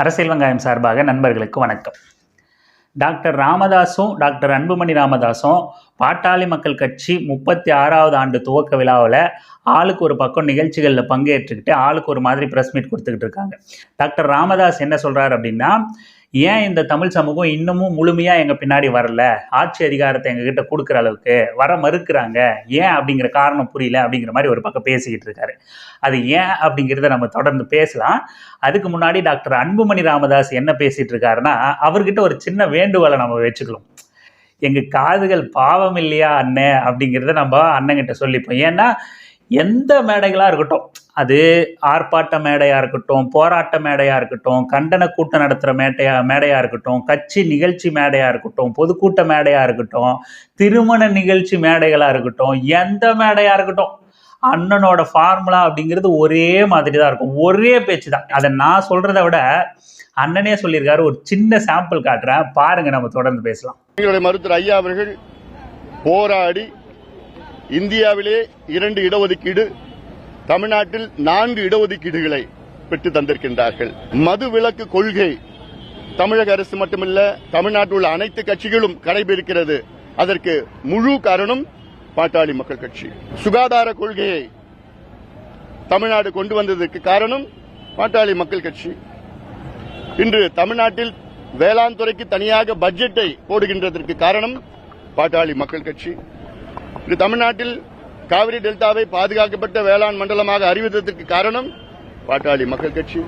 அரசியல் வெங்காயம் சார்பாக நண்பர்களுக்கு வணக்கம். டாக்டர் ராமதாஸும் டாக்டர் அன்புமணி ராமதாஸும் பாட்டாளி மக்கள் கட்சி முப்பத்தி ஆறாவது ஆண்டு துவக்க விழாவில் ஆளுக்கு ஒரு பக்கம் நிகழ்ச்சிகளில் பங்கேற்றுக்கிட்டு ஆளுக்கு ஒரு மாதிரி ப்ரெஸ் மீட் கொடுத்துக்கிட்டு இருக்காங்க. டாக்டர் ராமதாஸ் என்ன சொல்கிறார் அப்படின்னா ஏன் இந்த தமிழ் சமூகம் இன்னமும் முழுமையாக எங்கள் பின்னாடி வரல? ஆட்சி அதிகாரத்தை எங்ககிட்ட கொடுக்குற அளவுக்கு வர மறுக்கிறாங்க. ஏன் அப்படிங்கிற காரணம் புரியல அப்படிங்கிற மாதிரி ஒரு பக்கம் பேசிக்கிட்டு இருக்காரு. அது ஏன் அப்படிங்கிறத நம்ம தொடர்ந்து பேசலாம். அதுக்கு முன்னாடி டாக்டர் அன்புமணி ராமதாஸ் என்ன பேசிகிட்டு இருக்காருன்னா அவர்கிட்ட ஒரு சின்ன வேண்டுகோளை நம்ம வச்சுக்கலாம் எங்கள் காதுகள் பாவம் இல்லையா அண்ணன் அப்படிங்கிறத நம்ம அண்ணங்கிட்ட சொல்லிப்போம். ஏன்னா எந்த மேடைகளாக இருக்கட்டும் அது ஆர்ப்பாட்ட மேடையாக இருக்கட்டும் போராட்ட மேடையாக இருக்கட்டும் கண்டன கூட்டம் நடத்துகிற மேட்டையா மேடையாக இருக்கட்டும் கட்சி நிகழ்ச்சி மேடையாக இருக்கட்டும் பொதுக்கூட்ட மேடையாக இருக்கட்டும் திருமண நிகழ்ச்சி மேடைகளாக இருக்கட்டும் எந்த மேடையாக இருக்கட்டும் அண்ணனோட ஃபார்முலா அப்படிங்கிறது ஒரே மாதிரி தான் இருக்கும். ஒரே பேச்சு தான் அதை நான் சொல்கிறத விட அண்ணனே சொல்லியிருக்காரு ஒரு சின்ன சாம்பிள் காட்டுறேன். பாருங்க நம்ம தொடர்ந்து பேசலாம். எங்களுடைய மருத்துவர் ஐயா அவர்கள் போராடி இந்தியாவிலே இரண்டு இடஒதுக்கீடு தமிழ்நாட்டில் நான்கு இடஒதுக்கீடுகளை பெற்று தந்திருக்கின்றார்கள். மது விலக்கு கொள்கை தமிழக அரசு மட்டுமல்ல தமிழ்நாட்டில் உள்ள அனைத்து கட்சிகளும் கடைபிடிக்கிறது. அதற்கு முழு காரணம் பாட்டாளி மக்கள் கட்சி. சுகாதார கொள்கையை தமிழ்நாடு கொண்டு வந்ததற்கு காரணம் பாட்டாளி மக்கள் கட்சி. இன்று தமிழ்நாட்டில் வேளாண் துறைக்கு தனியாக பட்ஜெட்டை போடுகின்றதற்கு காரணம் பாட்டாளி மக்கள் கட்சி. இன்று தமிழ்நாட்டில் காவிரி டெல்டாவை பாதுகாக்கப்பட்ட வேளாண் மண்டலமாக அறிவித்ததற்கு காரணம் பாட்டாளி மக்கள் கட்சி.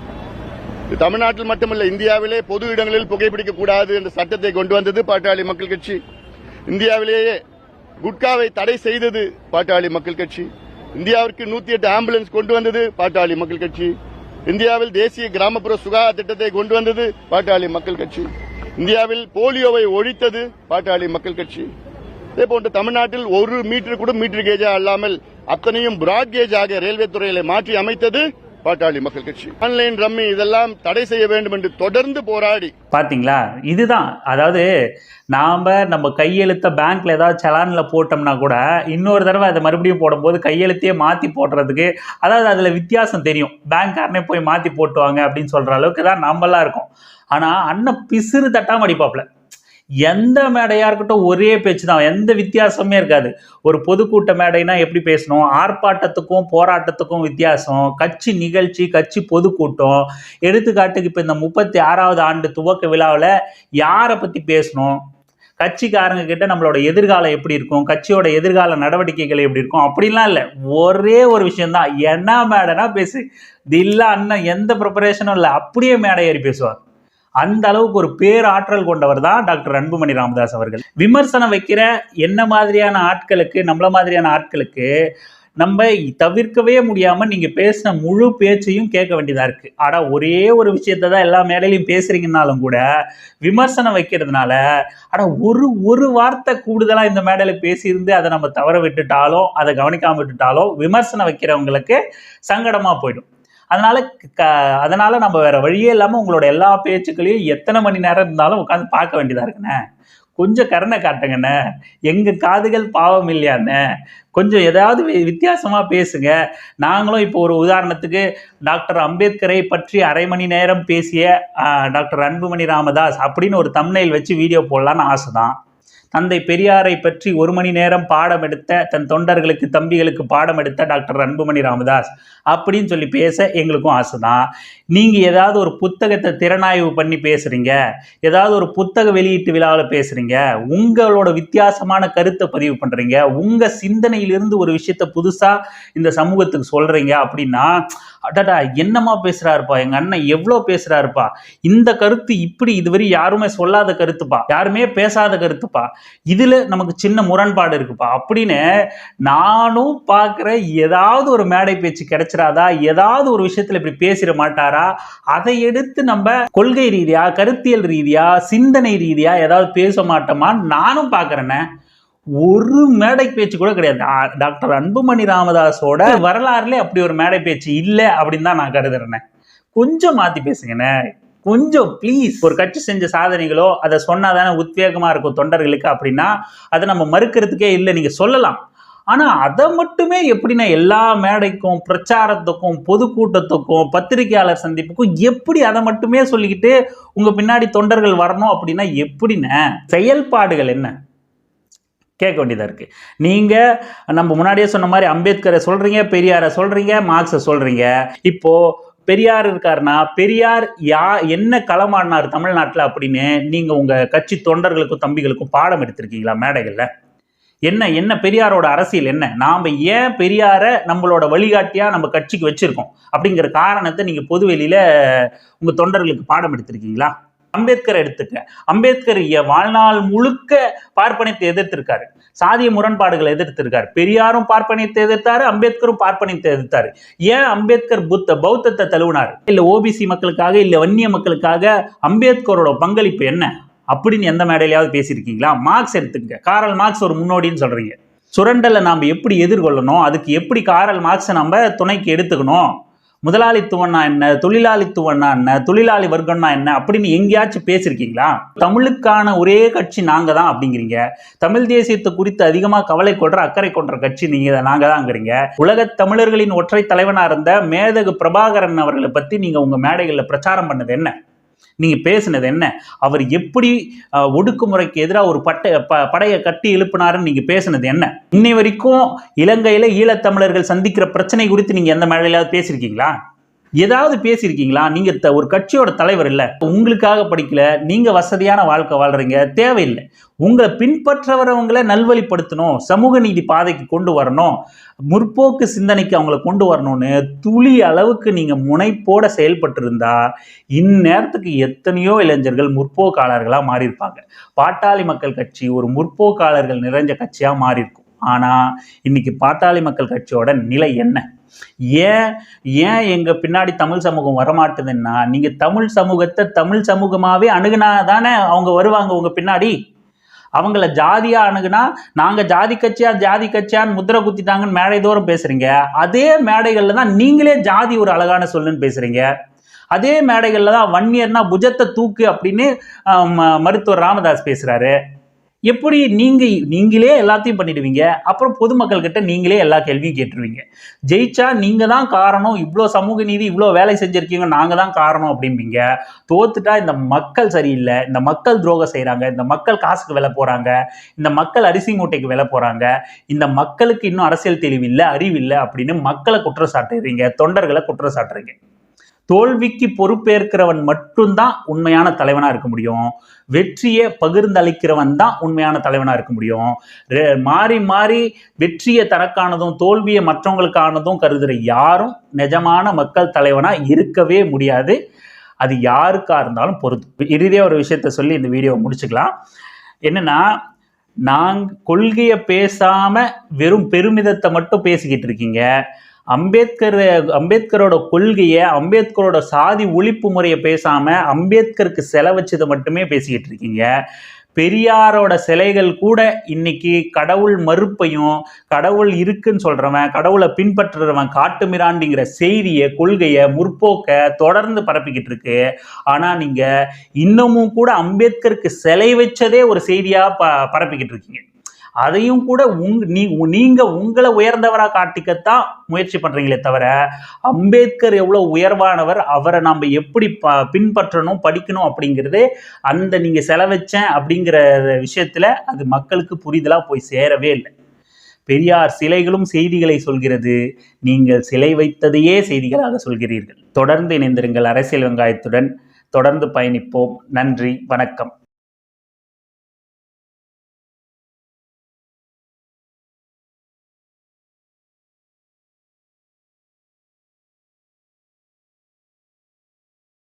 தமிழ்நாட்டில் மட்டுமல்ல இந்தியாவிலே பொது இடங்களில் புகைப்பிடிக்க கூடாது என்ற சட்டத்தை கொண்டு வந்தது பாட்டாளி மக்கள் கட்சி. இந்தியாவிலேயே குட்காவை தடை செய்தது பாட்டாளி மக்கள் கட்சி. இந்தியாவிற்கு நூத்தி எட்டு ஆம்புலன்ஸ் கொண்டு வந்தது பாட்டாளி மக்கள் கட்சி. இந்தியாவில் தேசிய கிராமப்புற சுகாதார திட்டத்தை கொண்டு வந்தது பாட்டாளி மக்கள் கட்சி. இந்தியாவில் போலியோவை ஒழித்தது பாட்டாளி மக்கள் கட்சி. இதே போன்று தமிழ்நாட்டில் ஒரு மீட்டர் கூட மீட்டர் கேஜா அல்லாமல் அத்தனையும் பிராட் கேஜாக ரயில்வே துறையில மாற்றி அமைத்தது பாட்டாளி மக்கள் கட்சி. ஆன்லைன் ரம்மி இதெல்லாம் தடை செய்ய வேண்டும் என்று தொடர்ந்து போராடி. பாத்தீங்களா? இதுதான். அதாவது நாம நம்ம கையெழுத்த பேங்க்ல ஏதாவது சலானில் போட்டோம்னா கூட இன்னொரு தடவை அதை மறுபடியும் போடும்போது கையெழுத்தையே மாற்றி போடுறதுக்கு அதாவது அதில் வித்தியாசம் தெரியும். பேங்க்காரனே போய் மாற்றி போட்டுவாங்க அப்படின்னு சொல்கிற அளவுக்கு தான் நம்மளாம் இருக்கோம். ஆனால் அண்ணன் பிசிறு தட்டாம அடிப்பாப்ல. எந்த மேடையாக இருக்கட்டும் ஒரே பேச்சு தான் எந்த வித்தியாசமே இருக்காது. ஒரு பொதுக்கூட்ட மேடைனா எப்படி பேசணும்? ஆர்ப்பாட்டத்துக்கும் போராட்டத்துக்கும் வித்தியாசம். கட்சி நிகழ்ச்சி கட்சி பொதுக்கூட்டம். எடுத்துக்காட்டுக்கு இப்போ இந்த முப்பத்தி ஆறாவது ஆண்டு துவக்க விழாவில் யாரை பற்றி பேசணும்? கட்சிக்காரங்க கிட்ட நம்மளோட எதிர்காலம் எப்படி இருக்கும்? கட்சியோட எதிர்கால நடவடிக்கைகள் எப்படி இருக்கும்? அப்படிலாம் இல்லை. ஒரே ஒரு விஷயம்தான். என்ன மேடைனா பேசு. இது இல்லை அண்ணன் எந்த ப்ரிப்பரேஷனும் இல்லை. அப்படியே மேடை ஏறி பேசுவார். அந்த அளவுக்கு ஒரு பேராற்றல் கொண்டவர் தான் டாக்டர் அன்புமணி ராமதாஸ் அவர்கள். விமர்சனம் வைக்கிற என்ன மாதிரியான ஆட்களுக்கு நம்மள மாதிரியான ஆட்களுக்கு நம்ம தவிர்க்கவே முடியாமல் நீங்கள் பேசின முழு பேச்சையும் கேட்க வேண்டியதாக இருக்குது ஆனால் ஒரே ஒரு விஷயத்த தான் எல்லா மேடையிலையும் பேசுகிறீங்கனாலும் கூட விமர்சனம் வைக்கிறதுனால ஆனால் ஒரு ஒரு வார்த்தை கூடுதலாக இந்த மேடையில் பேசியிருந்து அதை நம்ம தவற விட்டுட்டாலும் அதை கவனிக்காமல் விட்டுட்டாலும் விமர்சனம் வைக்கிறவங்களுக்கு சங்கடமாக போயிடும். அதனால க அதனால நம்ம வேற வழியே இல்லாமல் உங்களோட எல்லா பேச்சுக்களையும் எத்தனை மணி நேரம் இருந்தாலும் உட்காந்து பார்க்க வேண்டியதா இருக்குண்ணே. கொஞ்சம் கருணை காட்டுங்கண்ணே. எங்க காதுகள் பாவம் இல்லையாண்ணே. கொஞ்சம் ஏதாவது வித்தியாசமாக பேசுங்க. நாங்களும் இப்போ ஒரு உதாரணத்துக்கு டாக்டர் அம்பேத்கரை பற்றி அரை மணி நேரம் பேசிய டாக்டர் அன்புமணி ராமதாஸ் அப்படின்னு ஒரு தம்னையில் வச்சு வீடியோ போடலான்னு ஆசை தான் தந்தை பெரியாரை பற்றி ஒரு மணி நேரம் பாடம் எடுத்த தன் தொண்டர்களுக்கு தம்பிகளுக்கு பாடம் எடுத்த டாக்டர் அன்புமணி ராமதாஸ். அப்படின்னு சொல்லி பேச எங்களுக்கும் ஆசை தான் நீங்கள் ஏதாவது ஒரு புத்தகத்தை திறனாய்வு பண்ணி பேசுகிறீங்க ஏதாவது ஒரு புத்தக வெளியீட்டு விழாவில் பேசுகிறீங்க உங்களோட வித்தியாசமான கருத்தை பதிவு பண்ணுறீங்க உங்கள் சிந்தனையிலிருந்து ஒரு விஷயத்த புதுசாக இந்த சமூகத்துக்கு சொல்கிறீங்க அப்படின்னா அடடா என்னமா பேசுகிறாருப்பா எங்கள் அண்ணன் எவ்வளோ பேசுகிறாருப்பா இந்த கருத்து இப்படி இதுவரை யாருமே சொல்லாத கருத்துப்பா. யாருமே பேசாத கருத்துப்பா. இதில் நமக்கு சின்ன முரண்பாடு இருக்குப்பா. அப்படின்னு நானும் பார்க்குற ஏதாவது ஒரு மேடை பேச்சு கிடைச்சிராதா? ஏதாவது ஒரு விஷயத்தில் இப்படி பேசிட மாட்டாரா? அதை எடுத்து நம்ம கொள்கை ரீதியாக கருத்தியல் ரீதியா சிந்தனை ரீதியாக ஏதாவது பேச மாட்டோமா நானும் பார்க்குறேன்னே ஒரு மேடை பேச்சு கூட கிடையாது. டாக்டர் அன்புமணி ராமதாஸோட வரலாறுல அப்படி ஒரு மேடை பேச்சு இல்லை அப்படின்னு தான் நான் கருதுறேனே. கொஞ்சம் மாத்தி பேசுங்கண்ணே. கொஞ்சம் ப்ளீஸ் ஒரு கட்சி செஞ்ச சாதனைகளோ அதை சொன்னாதானே உத்வேகமாக இருக்கும் தொண்டர்களுக்கு அப்படின்னா அதை நம்ம மறுக்கிறதுக்கே இல்லை நீங்கள் சொல்லலாம். ஆனால் அதை மட்டுமே எப்படின்னா எல்லா மேடைக்கும் பிரச்சாரத்துக்கும் பொதுக்கூட்டத்துக்கும் பத்திரிகையாளர் சந்திப்புக்கும் எப்படி அதை மட்டுமே சொல்லிக்கிட்டு உங்கள் பின்னாடி தொண்டர்கள் வரணும் அப்படின்னா எப்படின்னு செயல்பாடுகள் என்ன? கேட்க வேண்டியதாக இருக்குது நீங்கள் நம்ம முன்னாடியே சொன்ன மாதிரி அம்பேத்கரை சொல்கிறீங்க பெரியாரை சொல்கிறீங்க மார்க்ஸை சொல்கிறீங்க இப்போது பெரியார் இருக்காருன்னா பெரியார் யா என்ன களமாடினார் தமிழ்நாட்டில் அப்படின்னு நீங்கள் உங்கள் கட்சி தொண்டர்களுக்கும் தம்பிகளுக்கும் பாடம் எடுத்திருக்கீங்களா மேடைகளில்? என்ன என்ன பெரியாரோட அரசியல் என்ன? நாம் ஏன் பெரியாரை நம்மளோட வழிகாட்டியாக நம்ம கட்சிக்கு வச்சுருக்கோம்? அப்படிங்கிற காரணத்தை நீங்கள் பொதுவெளியில் உங்கள் தொண்டர்களுக்கு பாடம் எடுத்திருக்கீங்களா? அம்பேத்கர் எடுத்துக்க அம்பேத்கர் வாழ்நாள் முழுக்க பார்ப்பனியத்தை எதிர்த்திருக்காரு. சாதிய முரண்பாடுகளை எதிர்த்திருக்காரு. பெரியாரும் பார்ப்பனியத்தை எதிர்த்தாரு அம்பேத்கரும் பார்ப்பனியத்தை எதிர்த்தாரு. ஏன் அம்பேத்கர் புத்த பௌத்தத்தை தழுவினார்? இல்ல ஓபிசி மக்களுக்காக இல்ல வன்னிய மக்களுக்காக அம்பேத்கரோட பங்களிப்பு என்ன? அப்படின்னு எந்த மேடையிலையாவது பேசியிருக்கீங்களா? மார்க்ஸ் எடுத்துக்கங்க. காரல் மார்க்ஸ் ஒரு முன்னோடின்னு சொல்றீங்க. சுரண்டலை நாம் எப்படி எதிர்கொள்ளணும்? அதுக்கு எப்படி காரல் மார்க்ஸை நம்ம துணைக்கு எடுத்துக்கணும்? முதலாளித்துவம்னா என்ன? தொழிலாளித்துவம்னா என்ன? தொழிலாளி வர்க்கம்னா என்ன? அப்படின்னு எங்கேயாச்சும் பேசியிருக்கீங்களா தமிழுக்கான ஒரே கட்சி நாங்கள் தான் அப்படிங்கிறீங்க. தமிழ் தேசியத்தை குறித்து அதிகமாக கவலை கொள்ற அக்கறை கொண்ட கட்சி நீங்கள் நாங்க தான்ங்கிறீங்க. உலகத் தமிழர்களின் ஒற்றை தலைவனாக இருந்த மேதகு பிரபாகரன் அவர்களை பற்றி நீங்கள் உங்கள் மேடைகளில் பிரச்சாரம் பண்ணது என்ன? நீங்க பேசுனது என்ன? அவர் எப்படி அஹ், ஒடுக்குமுறைக்கு எதிராக ஒரு பட்டை ப படையை கட்டி எழுப்பினாருன்னு நீங்க பேசுனது என்ன? இன்னை வரைக்கும் இலங்கையில ஈழத்தமிழர்கள் சந்திக்கிற பிரச்சனை குறித்து நீங்க எந்த மேடையிலாவது பேசியிருக்கீங்களா? ஏதாவது பேசியிருக்கீங்களா? நீங்கள் த- ஒரு கட்சியோட தலைவர் இல்லை. உங்களுக்காக படிக்கல. நீங்கள் வசதியான வாழ்க்கை வாழ்கிறீங்க தேவையில்லை. உங்களை பின்பற்றவரவங்களை நல்வழிப்படுத்தணும். சமூக நீதி பாதைக்கு கொண்டு வரணும். முற்போக்கு சிந்தனைக்கு அவங்கள கொண்டு வரணும்னு துளி அளவுக்கு நீங்கள் முனைப்போட செயல்பட்டிருந்தா இந்நேரத்துக்கு எத்தனையோ இளைஞர்கள் முற்போக்காளர்களாக மாறியிருப்பாங்க. பாட்டாளி மக்கள் கட்சி ஒரு முற்போக்காளர்கள் நிறைஞ்ச கட்சியாக மாறியிருக்கும். ஆனால் இன்றைக்கி இன்னைக்கு பாட்டாளி மக்கள் கட்சியோட நிலை என்ன? ஏன் ஏன் எங்கள் பின்னாடி தமிழ் சமூகம் வரமாட்டுதுன்னா நீங்கள் தமிழ் சமூகத்தை தமிழ் சமூகமாகவே அணுகுனா தானே அவங்க வருவாங்க உங்கள் பின்னாடி? அவங்கள ஜாதியாக அணுகுனா நாங்கள் ஜாதி கட்சியா ஜாதி கட்சியான்னு முத்திரை குத்திட்டாங்கன்னு மேடை தோறும் பேசுகிறீங்க அதே மேடைகளில் தான் நீங்களே ஜாதி ஒரு அழகான சொல்லுன்னு பேசுகிறீங்க அதே மேடைகளில் தான் வன்னியர்னா புஜத்தை தூக்கு அப்படின்னு ம- மருத்துவர் ராமதாஸ் பேசுகிறாரு எப்படி நீங்கள் நீங்களே எல்லாத்தையும் பண்ணிடுவீங்க? அப்புறம் பொதுமக்கள்கிட்ட நீங்களே எல்லா கேள்வியும் கேட்டுருவீங்க. ஜெயிச்சா நீங்கள் தான் காரணம் இவ்வளோ சமூக நீதி இவ்வளோ வேலை செஞ்சுருக்கீங்க நாங்கள் தான் காரணம் அப்படிம்பீங்க. தோத்துட்டா இந்த மக்கள் சரியில்லை இந்த மக்கள் துரோகம் செய்கிறாங்க இந்த மக்கள் காசுக்கு விலை போகிறாங்க இந்த மக்கள் அரிசி மூட்டைக்கு விலை போகிறாங்க இந்த மக்களுக்கு இன்னும் அரசியல் தெளிவு இல்லை அறிவு இல்லை அப்படின்னு மக்களை குற்றம் சாட்டுறீங்க தொண்டர்களை குற்றம் சாட்டுறீங்க தோல்விக்கு பொறுப்பேற்கிறவன் மட்டும்தான் உண்மையான தலைவனா இருக்க முடியும். வெற்றியை பகிர்ந்தளிக்கிறவன் தான் உண்மையான தலைவனா இருக்க முடியும். மாறி மாறி வெற்றியை தனக்கானதும் தோல்வியை மற்றவங்களுக்கானதும் கருதுகிற யாரும் நிஜமான மக்கள் தலைவனா இருக்கவே முடியாது. அது யாருக்கா இருந்தாலும் பொறுத்து. இறுதியாக ஒரு விஷயத்த சொல்லி இந்த வீடியோவை முடிச்சுக்கலாம். என்னன்னா நாங்கள் கொள்கையை பேசாம வெறும் பெருமிதத்தை மட்டும் பேசிக்கிட்டு இருக்கீங்க. அம்பேத்கர் அம்பேத்கரோட கொள்கையை அம்பேத்கரோட சாதி ஒழிப்பு முறையை பேசாமல் அம்பேத்கருக்கு செலவச்சதை மட்டுமே பேசிக்கிட்டு இருக்கீங்க. பெரியாரோட சிலைகள் கூட இன்னைக்கு கடவுள் மறுப்பையும் கடவுள் இருக்குன்னு சொல்கிறவன் கடவுளை பின்பற்றுறவன் காட்டுமிராண்டிங்கிற செய்தியை கொள்கையை முற்போக்க தொடர்ந்து பரப்பிக்கிட்டு இருக்கு. ஆனால் நீங்கள் இன்னமும் கூட அம்பேத்கருக்கு சிலை வச்சதே ஒரு செய்தியாக ப பரப்பிக்கிட்டு இருக்கீங்க. அதையும் கூட உங் நீ நீங்க உங்களை உயர்ந்தவராக காட்டிக்கத்தான் முயற்சி பண்றீங்களே தவிர அம்பேத்கர் எவ்வளோ உயர்வானவர் அவரை நம்ம எப்படி ப பின்பற்றணும் படிக்கணும் அப்படிங்கிறது அந்த நீங்க செலவச்சேன் அப்படிங்கிற விஷயத்துல அது மக்களுக்கு புரிதலாக போய் சேரவே இல்லை. பெரியார் சிலைகளும் செய்திகளை சொல்கிறது நீங்கள் சிலை வைத்ததையே செய்திகளாக சொல்கிறீர்கள். தொடர்ந்து இணைந்திருங்கள் அரசியல் வெங்காயத்துடன் தொடர்ந்து பயணிப்போம். நன்றி வணக்கம்.